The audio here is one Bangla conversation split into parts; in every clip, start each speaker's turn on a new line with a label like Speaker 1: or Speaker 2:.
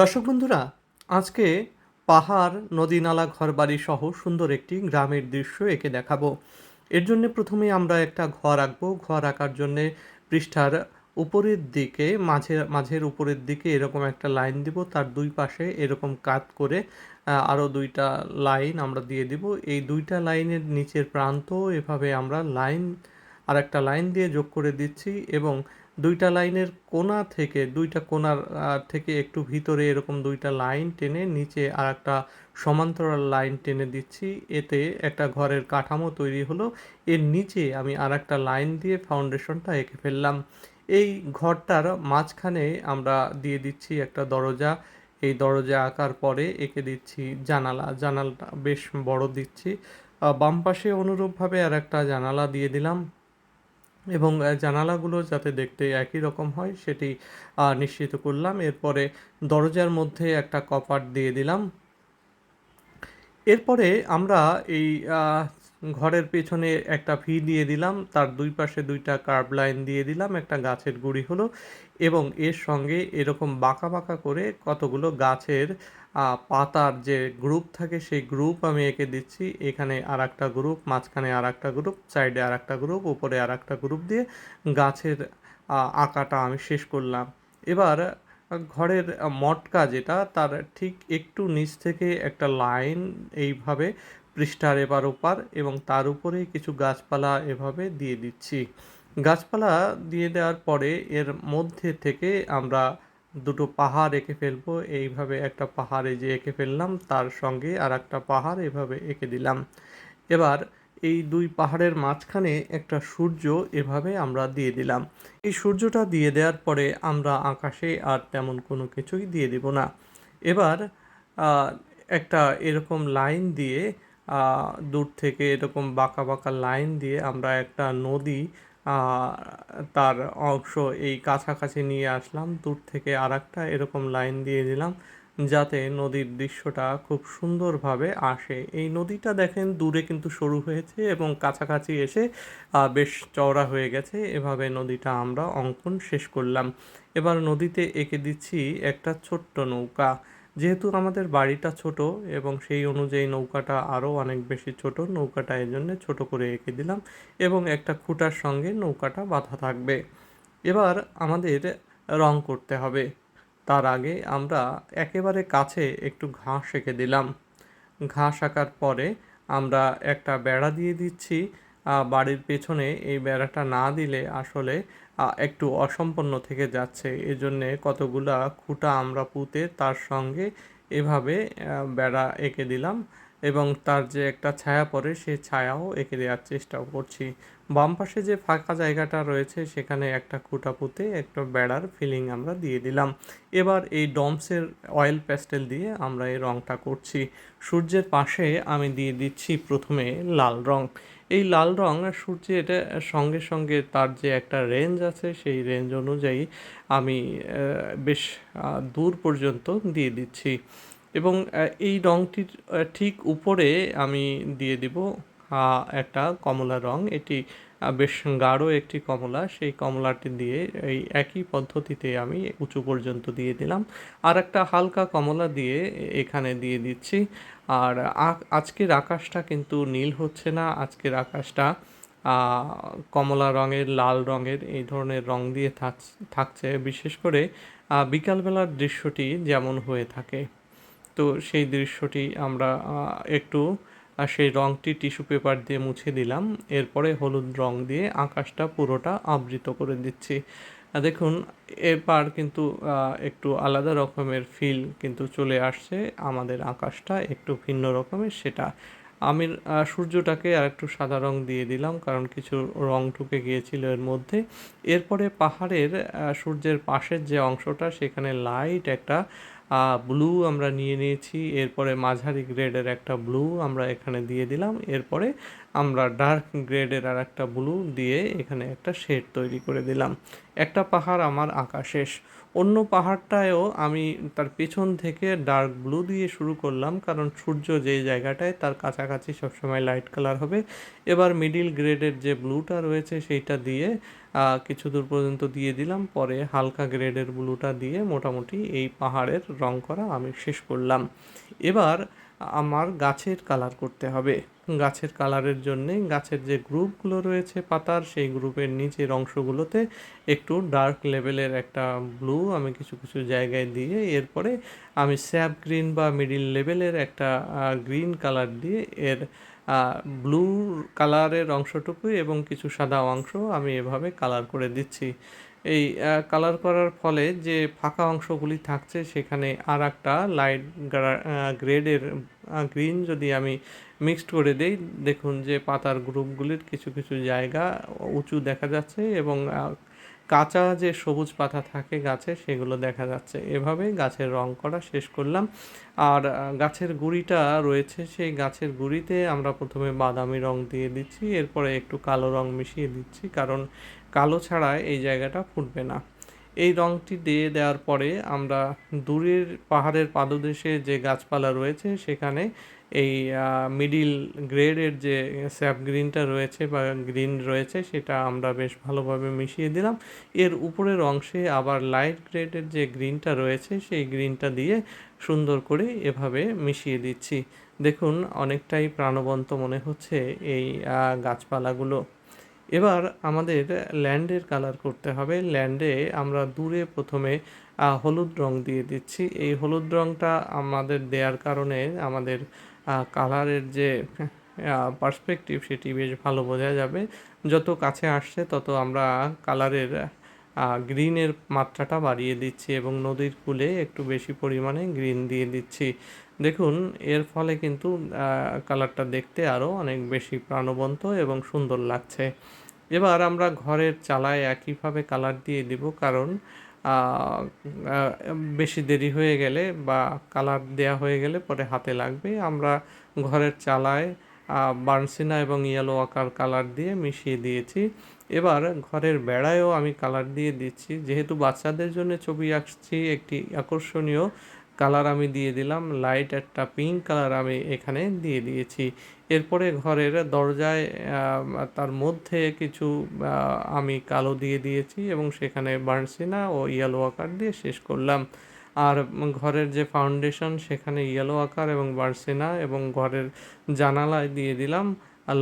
Speaker 1: দর্শক বন্ধুরা, আজকে পাহাড়, নদী, নালা, ঘরবাড়ি সহ সুন্দর একটি গ্রামের দৃশ্য একে দেখাবো। এর জন্য প্রথমে আমরা একটা ঘর আঁকবো। ঘর আঁকার জন্য পৃষ্ঠার উপরের দিকে, মাঝে, মাঝের উপরের দিকে এরকম একটা লাইন দিব। তার দুই পাশে এরকম কাত করে আরও দুইটা লাইন আমরা দিয়ে দিব। এই দুইটা লাইনের নিচের প্রান্ত এভাবে আমরা লাইন আর একটা লাইন দিয়ে যোগ করে দিচ্ছি এবং দুইটা লাইনের কোণা থেকে, দুইটা কোনার থেকে একটু ভিতরে এরকম দুইটা লাইন টেনে নিচে আর একটা সমান্তরাল লাইন টেনে দিচ্ছি। এতে একটা ঘরের কাঠামো তৈরি হলো। এর নিচে আমি আর একটা লাইন দিয়ে ফাউন্ডেশনটা এঁকে ফেললাম। এই ঘরটার মাঝখানে আমরা দিয়ে দিচ্ছি একটা দরজা। এই দরজা আঁকার পরে এঁকে দিচ্ছি জানালা। জানালাটা বেশ বড় দিচ্ছি। বাম পাশে অনুরূপভাবে আর একটা জানালা দিয়ে দিলাম। এবং জানালাগুলো যাতে দেখতে একই রকম হয় সেটি নিশ্চিত করলাম। এরপরে দরজার মধ্যে একটা কপাট দিয়ে দিলাম। এরপরে আমরা এই ঘরের পেছনে একটা ভি দিয়ে দিলাম, তার দুই পাশে দুইটা কার্ভ লাইন দিয়ে দিলাম, একটা গাছের গুঁড়ি হলো এবং এর সঙ্গে এরকম বাঁকা বাঁকা করে কতগুলো গাছের পাতার যে গ্রুপ থাকে সেই গ্রুপ আমি এঁকে দিচ্ছি। এখানে আর একটা গ্রুপ মাঝখানে আর একটা গ্রুপ সাইডে আর একটা গ্রুপ উপরে আর একটা গ্রুপ দিয়ে গাছের আঁকাটা আমি শেষ করলাম। এবার, ঘরের মটকা যেটা, তার ঠিক একটু নিচ থেকে একটা লাইন এইভাবে পৃষ্ঠার এবার ওপার এবং তার উপরে কিছু গাছপালা এভাবে দিয়ে দিচ্ছি। গাছপালা দিয়ে দেওয়ার পরে এর মধ্যে থেকে আমরা দুটো পাহাড় এঁকে ফেলব। এইভাবে একটা পাহাড়ে যে এঁকে ফেললাম, তার সঙ্গে আর একটা পাহাড় এভাবে এঁকে দিলাম। এবার এই দুই পাহাড়ের মাঝখানে একটা সূর্য এভাবে আমরা দিয়ে দিলাম। এই সূর্যটা দিয়ে দেওয়ার পরে আমরা আকাশে আর তেমন কোনো কিছুই দিয়ে দিব না। এবার একটা এরকম লাইন দিয়ে দূর থেকে এরকম বাঁকা বাঁকা লাইন দিয়ে আমরা একটা নদী তার অংশ এই কাছাকাছি নিয়ে আসলাম। দূর থেকে আর একটা এরকম লাইন দিয়ে দিলাম যাতে নদীর দৃশ্যটা খুব সুন্দরভাবে আসে। এই নদীটা দেখেন দূরে কিন্তু সরু হয়েছে এবং কাছাকাছি এসে বেশ চওড়া হয়ে গেছে। এভাবে নদীটা আমরা অঙ্কন শেষ করলাম। এবার নদীতে এঁকে দিচ্ছি একটা ছোট্ট নৌকা। যেহেতু আমাদের বাড়িটা ছোট এবং সেই অনুযায়ী নৌকাটা আরও অনেক বেশি ছোট, নৌকাটা এই জন্যে ছোট করে এঁকে দিলাম এবং একটা খুঁটার সঙ্গে নৌকাটা বাঁধা থাকবে। এবার আমাদের রং করতে হবে। তার আগে আমরা একেবারে কাছে একটু ঘাস এঁকে দিলাম। ঘাস আঁকার পরে আমরা একটা বেড়া দিয়ে দিচ্ছি। বাড়ির পেছনে এই বেড়াটা না দিলে আসলে একটু অসম্পন্ন থেকে যাচ্ছে। এজন্যে কতগুলা খুঁটা আমরা পুঁতে তার সঙ্গে এভাবে বেড়া এঁকে দিলাম। এবং তার যে একটা ছায়া পড়ে সেই ছায়াও এঁকে দেওয়ার চেষ্টা করছি। বাম পাশে যে ফাঁকা জায়গাটা রয়েছে, সেখানে একটা খুঁটা পুঁতে একটা বেড়ার ফিলিং আমরা দিয়ে দিলাম। এবার এই ডমসের অয়েল প্যাস্টেল দিয়ে আমরা এই রংটা করছি। সূর্যের পাশে আমি দিয়ে দিচ্ছি প্রথমে লাল রং। এই লাল রং সূর্যের সঙ্গে সঙ্গে তার যে একটা রেঞ্জ আছে, সেই রেঞ্জ অনুযায়ী আমি বেশ দূর পর্যন্ত দিয়ে দিচ্ছি। এবং এই আহ, ঠিক উপরে আমি দিয়ে দিব একটা কমলা রং। এটি বেশ গাঢ় একটি কমলা। সেই কমলাটি দিয়ে এই একই পদ্ধতিতে আমি উঁচু পর্যন্ত দিয়ে দিলাম। আর একটা হালকা কমলা দিয়ে এখানে দিয়ে দিচ্ছি। আর আজকের আকাশটা কিন্তু নীল হচ্ছে না। আজকের আকাশটা কমলা রঙের লাল রঙের এই ধরনের রং দিয়ে থাক- থাকছে। বিশেষ করে বিকালবেলার দৃশ্যটি যেমন হয়ে থাকে। তো সেই দৃশ্যটি আমরা একটু সেই রংটি টিস্যু পেপার দিয়ে মুছে দিলাম। এরপরে হলুদ রং দিয়ে আকাশটা পুরোটা আবৃত করে দিচ্ছি। দেখুন, এবার কিন্তু একটু আলাদা রকমের ফিল কিন্তু চলে আসছে। আমাদের আকাশটা একটু ভিন্ন রকমের সেটা। আমি সূর্যটাকে আর একটু সাদা রং দিয়ে দিলাম কারণ কিছু রং ঢুকে গিয়েছিল এর মধ্যে। এরপরে পাহাড়ের সূর্যের পাশের যে অংশটা সেখানে লাইট একটা ব্লু আমরা নিয়ে নিয়েছি এরপরে মাঝারি গ্রেডের একটা ব্লু আমরা এখানে দিয়ে দিলাম এরপরে আমরা ডার্ক গ্রেডের আর একটা ব্লু দিয়ে এখানে একটা শেড তৈরি করে দিলাম। একটা পাহাড় আমার আঁকা শেষ। অন্য পাহাড়টায়ও আমি তার পেছন থেকে ডার্ক ব্লু দিয়ে শুরু করলাম, কারণ সূর্য যে জায়গাটায় তার কাছাকাছি সবসময় লাইট কালার হবে। এবার মিডিল গ্রেডের যে ব্লুটা রয়েছে সেইটা দিয়ে কিছু দূর পর্যন্ত দিয়ে দিলাম। পরে হালকা গ্রেডের ব্লুটা দিয়ে মোটামুটি এই পাহাড়ের রং করা আমি শেষ করলাম। এবার আমার গাছের কালার করতে হবে। গাছের কালারের জন্যে গাছের যে গ্রুপগুলো রয়েছে পাতার, সেই গ্রুপের নিচের অংশগুলোতে একটু ডার্ক লেভেলের একটা ব্লু আমি কিছু কিছু জায়গায় দিয়ে এরপরে আমি স্যাপ গ্রিন বা মিডিল লেভেলের একটা গ্রিন কালার দিয়ে এর ব্লু কালারের অংশটুকু এবং কিছু সাদা অংশ আমি এভাবে কালার করে দিচ্ছি। এই কালার করার ফলে যে ফাঁকা অংশগুলি থাকছে, সেখানে আর একটা লাইট গ্রেডের গ্রিন যদি আমি মিক্সড করে দেই, দেখুন যে পাতার গ্রুপগুলির কিছু কিছু জায়গা উঁচু দেখা যাচ্ছে এবং কাঁচা যে সবুজ পাতা থাকে গাছে, সেগুলো দেখা যাচ্ছে। এভাবে গাছের রং করা শেষ করলাম। আর গাছের গুঁড়িটা রয়েছে, সেই গাছের গুঁড়িতে আমরা প্রথমে বাদামি রং দিয়ে দিচ্ছি, এরপরে একটু কালো রং মিশিয়ে দিচ্ছি, কারণ কালো ছাড়া এই জায়গাটা ফুটবে না। এই রংটি দিয়ে দেওয়ার পরে আমরা দূরের পাহাড়ের পাদদেশে যে গাছপালা রয়েছে, সেখানে এই মিডিল গ্রেডের যে স্যাপ গ্রিনটা রয়েছে বা গ্রিন রয়েছে, সেটা আমরা বেশ ভালোভাবে মিশিয়ে দিলাম। এর উপরের অংশে আবার লাইট গ্রেডের যে গ্রিনটা রয়েছে, সেই গ্রিনটা দিয়ে সুন্দর করে এভাবে মিশিয়ে দিচ্ছি। দেখুন, অনেকটাই প্রাণবন্ত মনে হচ্ছে এই গাছপালাগুলো। এবার আমাদের ল্যান্ডের কালার করতে হবে। ল্যান্ডে আমরা দূরে প্রথমে হলুদ রং দিয়ে দিচ্ছি। এই হলুদ রংটা আমাদের দেওয়ার কারণে আমাদের কালারের যে পার্সপেক্টিভ সেটি বেশ ভালো বোঝা যাবে। যত কাছে আসছে তত আমরা কালারের গ্রিনের মাত্রাটা বাড়িয়ে দিচ্ছি এবং নদীর কূলে একটু বেশি পরিমাণে গ্রিন দিয়ে দিচ্ছি। দেখুন, এর ফলে কিন্তু কালারটা দেখতে আরও অনেক বেশি প্রাণবন্ত এবং সুন্দর লাগছে। এবার আমরা ঘরের চালায় একইভাবে কালার দিয়ে দিব কারণ বেশি দেরি হয়ে গেলে বা কালার দেয়া হয়ে গেলে পরে হাতে লাগবে। আমরা ঘরের চালায় বার্নসিনা এবং ইয়েলো আকার কালার দিয়ে মিশিয়ে দিয়েছি। এবার ঘরের বেড়ায়ও আমি কালার দিয়ে দিচ্ছি। যেহেতু বাচ্চাদের জন্য ছবি আঁকছি, একটি আকর্ষণীয় কালার আমি দিয়ে দিলাম লাইট একটা পিঙ্ক কালার আমি এখানে দিয়ে দিয়েছি। এরপরে ঘরের দরজায় তার মধ্যে কিছু আমি কালো দিয়ে দিয়েছি এবং সেখানে বার্নসিনা ও ইয়েলো আকার দিয়ে শেষ করলাম। আর ঘরের যে ফাউন্ডেশন সেখানে ইয়েলো আকার এবং বার্সিনা এবং ঘরের জানালায় দিয়ে দিলাম,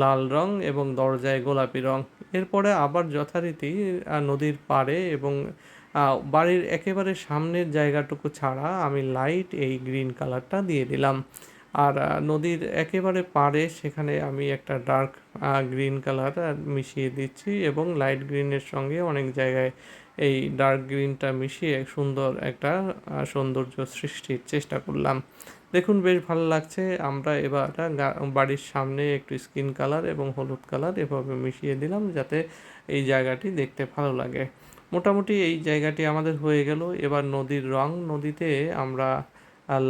Speaker 1: লাল রং এবং দরজায় গোলাপি রং। এরপরে আবার যথারীতি নদীর পাড়ে এবং বাড়ির একেবারে সামনের জায়গাটুকু ছাড়া আমি লাইট এই গ্রিন কালারটা দিয়ে দিলাম। আর নদীর একেবারে পাড়ে সেখানে আমি একটা ডার্ক গ্রিন কালার মিশিয়ে দিচ্ছি এবং লাইট গ্রিনের সঙ্গে অনেক জায়গায় এই ডার্ক গ্রিনটা মিশিয়ে সুন্দর একটা সৌন্দর্য সৃষ্টির চেষ্টা করলাম। দেখুন, বেশ ভালো লাগছে। আমরা এবার বাড়ির সামনে একটু স্কিন কালার এবং হলুদ কালার এভাবে মিশিয়ে দিলাম যাতে এই জায়গাটি দেখতে ভালো লাগে। মোটামুটি এই জায়গাটি আমাদের হয়ে গেল। এবার নদীর রং, নদীতে আমরা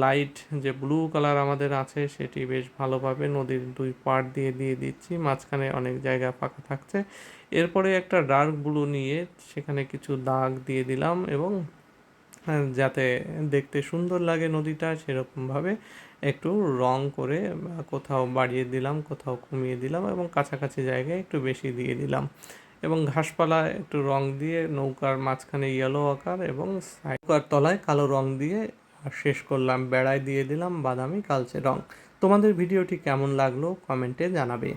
Speaker 1: লাইট যে ব্লু কালার আমাদের আছে, সেটি বেশ ভালোভাবে নদীর দুই পাড় দিয়ে দিয়ে দিচ্ছি। মাঝখানে অনেক জায়গা ফাঁকা থাকছে। এরপরে একটা ডার্ক ব্লু নিয়ে সেখানে কিছু দাগ দিয়ে দিলাম এবং যাতে দেখতে সুন্দর লাগে নদীটা, সেরকমভাবে একটু রং করে কোথাও বাড়িয়ে দিলাম, কোথাও কমিয়ে দিলাম এবং কাছাকাছি জায়গায় একটু বেশি দিয়ে দিলাম। এবং ঘাসপালা একটু রং দিয়ে নৌকার মাঝখানে ইয়েলো আকার এবং নৌকার তলায় কালো রং দিয়ে শেষ করলাম, বেড়ায় দিয়ে দিলাম বাদামি কালচে রং। তোমাদের ভিডিওটি কেমন লাগল কমেন্টে জানাবে।